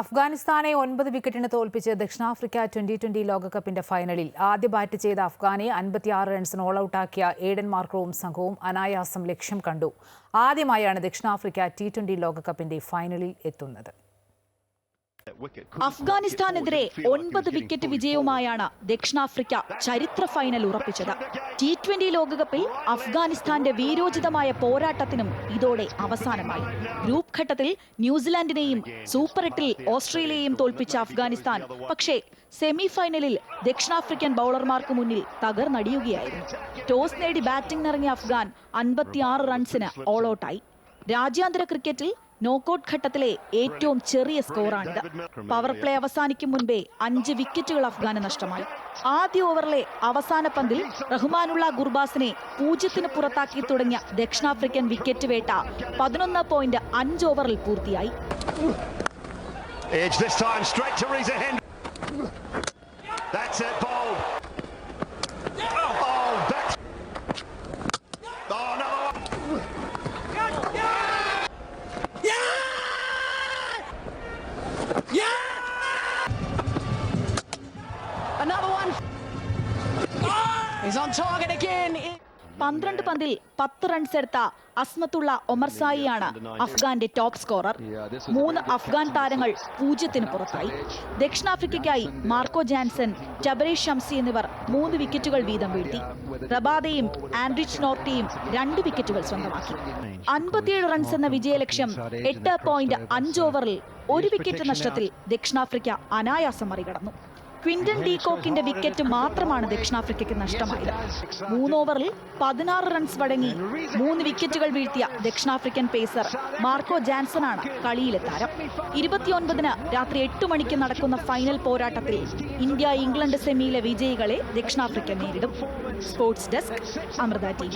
അഫ്ഗാനിസ്ഥാനെ ഒൻപത് വിക്കറ്റിന് തോൽപ്പിച്ച് ദക്ഷിണാഫ്രിക്ക ട്വന്റി ട്വന്റി ലോകകപ്പിന്റെ ഫൈനലിൽ ആദ്യ ബാറ്റ് ചെയ്ത അഫ്ഗാനെ അൻപത്തിയാറ് റൺസിന് ഓൾ ഔട്ടാക്കിയ ഏഡൻ മാർക്കറും സംഘവും അനായാസം ലക്ഷ്യം കണ്ടു. ആദ്യമായാണ് ദക്ഷിണാഫ്രിക്ക ടി ട്വന്റി ലോകകപ്പിന്റെ ഫൈനലിൽ എത്തുന്നത്. അഫ്ഗാനിസ്ഥാനെതിരെ ഒൻപത് വിക്കറ്റ് വിജയവുമായാണ് ദക്ഷിണാഫ്രിക്ക ചരിത്ര ഫൈനൽ ഉറപ്പിച്ചത്. ടി ട്വന്റി ലോകകപ്പിൽ അഫ്ഗാനിസ്ഥാന്റെ വീരോചിതമായ പോരാട്ടത്തിനും ഇതോടെ അവസാനമായി. ഗ്രൂപ്പ് ഘട്ടത്തിൽ ന്യൂസിലാൻഡിനെയും സൂപ്പർ എട്ടിൽ ഓസ്ട്രേലിയയെയും തോൽപ്പിച്ച അഫ്ഗാനിസ്ഥാൻ. പക്ഷേ സെമി ഫൈനലിൽ ദക്ഷിണാഫ്രിക്കൻ ബൗളർമാർക്ക് മുന്നിൽ തകർന്നടിയുകയായിരുന്നു. ടോസ് നേടി ബാറ്റിംഗിനിറങ്ങിയ അഫ്ഗാൻ അൻപത്തിയാറ് റൺസിന് ഓൾ ഔട്ടായി രാജ്യാന്തര ക്രിക്കറ്റിൽ നോക്കൌട്ട് ഘട്ടത്തിലെ ഏറ്റവും ചെറിയ സ്കോറാണിത്. പവർ പ്ലേ അവസാനിക്കും മുൻപേ അഞ്ച് വിക്കറ്റുകൾ അഫ്ഗാന് നഷ്ടമായി. ആദ്യ ഓവറിലെ അവസാന പന്തിൽ റഹ്മാനുള്ള ഗുർബാസിനെ പൂജ്യത്തിന് പുറത്താക്കി തുടങ്ങിയ ദക്ഷിണാഫ്രിക്കൻ വിക്കറ്റ് വേട്ട പതിനൊന്ന് പോയിന്റ് അഞ്ച് ഓവറിൽ പൂർത്തിയായി. That's it, bowled. പന്ത്രണ്ട് പന്തിൽ പത്ത് റൺസ് എടുത്ത അസ്മത്തുള്ള ഒമർസായിയാണ് അഫ്ഗാന്റെ ടോപ്പ് സ്കോറർ മൂന്ന് അഫ്ഗാൻ താരങ്ങൾ പൂജ്യത്തിന് പുറത്തായി. ദക്ഷിണാഫ്രിക്കയ്ക്കായി മാർക്കോ ജാൻസൺ ടബരെ ഷംസി എന്നിവർ മൂന്ന് വിക്കറ്റുകൾ വീതം വീഴ്ത്തി. റബാദയും ആൻഡ്രിച്ച് നോർട്ടിയും രണ്ട് വിക്കറ്റുകൾ സ്വന്തമാക്കി. അൻപത്തിയേഴ് റൺസ് എന്ന വിജയലക്ഷ്യം എട്ട് പോയിന്റ് അഞ്ച് ഓവറിൽ ഒരു വിക്കറ്റ് നഷ്ടത്തിൽ ദക്ഷിണാഫ്രിക്ക അനായാസം മറികടന്നു. ക്വിന്റൻ ഡീകോക്കിന്റെ വിക്കറ്റ് മാത്രമാണ് ദക്ഷിണാഫ്രിക്കയ്ക്ക് നഷ്ടമായത്. മൂന്ന് ഓവറിൽ പതിനാറ് റൺസ് വഴങ്ങി മൂന്ന് വിക്കറ്റുകൾ വീഴ്ത്തിയ ദക്ഷിണാഫ്രിക്കൻ പേസർ മാർക്കോ ജാൻസൺ ആണ് കളിയിലെ താരം. ഇരുപത്തിയൊൻപതിന് രാത്രി എട്ട് മണിക്ക് നടക്കുന്ന ഫൈനൽ പോരാട്ടത്തിൽ ഇന്ത്യ ഇംഗ്ലണ്ട് സെമിയിലെ വിജയികളെ ദക്ഷിണാഫ്രിക്ക നേരിടും. Sports desk Amrita T